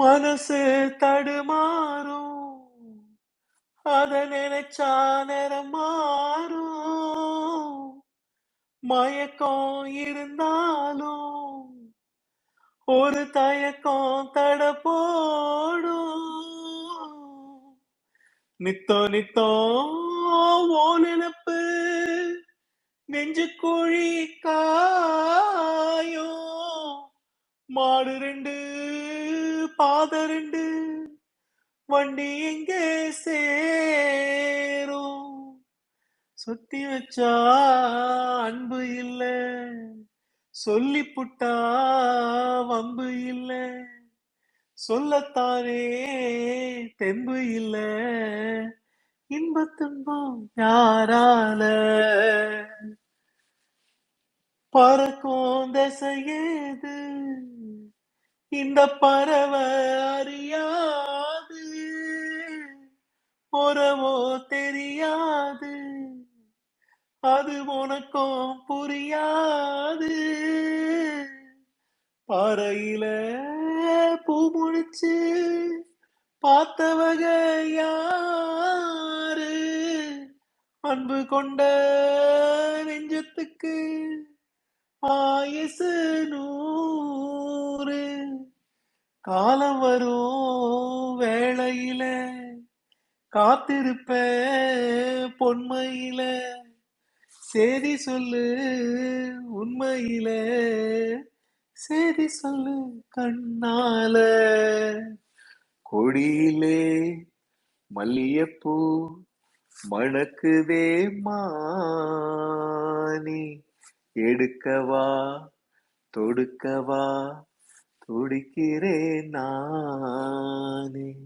மனசு தடுமாறும். அத நினைச்சா நேரம் மாறும். மயக்கம் இருந்தாலும் ஒரு தயக்கம் தட போடும். நித்தோ நித்தோ ஓ நினப்பு நெஞ்சு குழி காயும். மாடு ரெண்டு பாத ரெண்டு வண்டி எங்கே சேரும்? சுத்தி வச்சா அன்பு இல்ல. சொல்லி புட்டா வம்பு இல்ல. சொல்லத்தானே தெம்பு இல்ல. இன்ப துன்பம் யாரால? பறக்கும் திசையேது இந்த பறவை அறியாது. உறவோ தெரியாது. அது உனக்கும் புரியாது. பறையில பூ முடிச்சு பார்த்தவக யாரு? அன்பு கொண்ட நெஞ்சத்துக்கு ஆயசு நூ காலம் வரும் வேளையில காத்திருப்ப பொன்மையில. சேதி சொல்லு உண்மையில சேதி சொல்லு கண்ணால. கொடியிலே மல்லியப்பூ மணக்குதே மானி. எடுக்கவா தொடுக்கவா துடிக்கிறேன் நானே.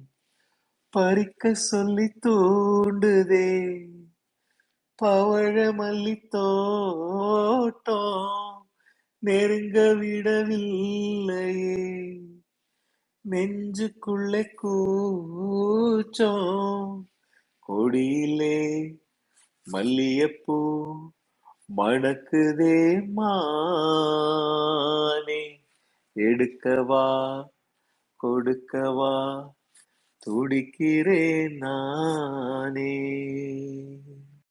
பறிக்க சொல்லி தூண்டுதே. பவழ மல்லி தோட்டம் நெருங்க விடவில்லையே. நெஞ்சுக்குள்ளே கூச்சம். கொடியிலே மல்லியப்பூ மணக்குதே மானே. எடுக்கவா? கொடுக்கவா? துடிக்கிறேன் நானே.